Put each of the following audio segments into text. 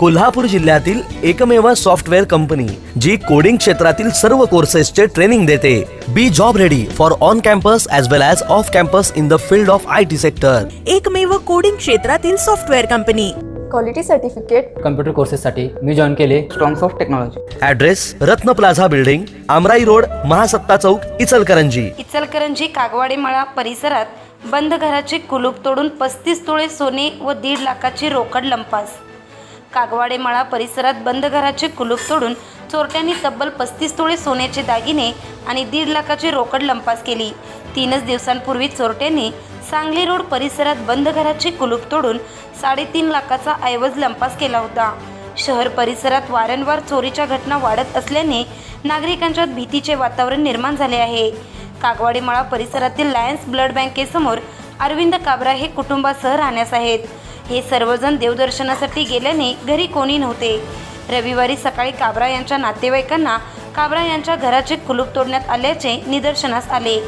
कोल्हापूर जिल्ह्यातील एकमेव software company जी coding क्षेत्रातील सर्व कोर्सेसचे ट्रेनिंग देते. Be job ready for on campus as well as off campus in the field of I T sector एकमेव coding क्षेत्रातील software company. Quality certificate computer कोर्सेससाठी मी join केले. Strongs of technology address Ratna plaza building Amrai road महासत्ता चौक इचलकरंजी. इचलकरंजी कागवाडीमळा परिसरात बंद घराचे कुलूप तोडून पस्तीस तोळे सोने व दीड लाखाची रोकड लंपास. कागवाडेमळा परिसरात बंद घराचे कुलूप तोडून चोरट्यांनी तब्बल पस्तीस तोळे सोन्याचे दागिने आणि दीड लाखाची रोकड लंपास केली. तीनच दिवसांपूर्वी चोरट्यांनी सांगली रोड परिसरात बंद घराचे कुलूप तोडून साडेतीन लाखाचा ऐवज लंपास केला होता. शहर परिसरात वारंवार चोरीच्या घटना वाढत असल्याने नागरिकांच्यात भीतीचे वातावरण निर्माण झाले आहे. कागवाडीमळा परिसरातील लायन्स ब्लड बँकेसमोर अरविंद काबरा हे कुटुंबासह राहण्यास आहेत. हे सर्वजण देवदर्शनासाठी गेल्याने घरी कोणी नव्हते. रविवारी सकाळी काबरा यांच्या नातेवाईकांना काबरा यांच्या घराचे कुलूप तोडण्यात आल्याचे निदर्शनास आले.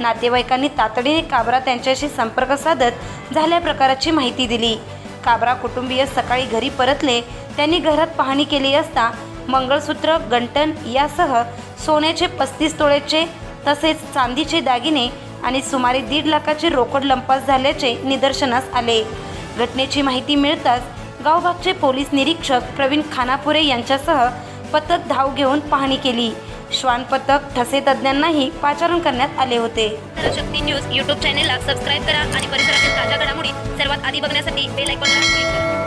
नातेवाईकांनी तातडीने काबरा त्यांच्याशी संपर्क साधत झाल्या प्रकाराची माहिती दिली. काबरा कुटुंबीय सकाळी घरी परतले त्यांनी घरात पाहणी केली असता मंगळसूत्र गंटन यासह सोन्याचे पस्तीस तोळेचे तसेच चांदीचे दागिने आणि सुमारे दीड लाखाचे रोकड लंपास झाल्याचे निदर्शनास आले. घटनेची माहिती मिळताच गावभागचे पोलीस निरीक्षक प्रवीण खानापुरे यांच्यासह पथक धाव घेऊन पाहणी केली. श्वान पथक ठसे तज्ज्ञांनाही पाचारण करण्यात आले होते. शक्ती न्यूज यूट्यूब चॅनेलला सबस्क्राईब करा आणि परिसरातील ताज्या घडामोडी सर्वात आधी बघण्यासाठी बेल आयकॉनला क्लिक करा.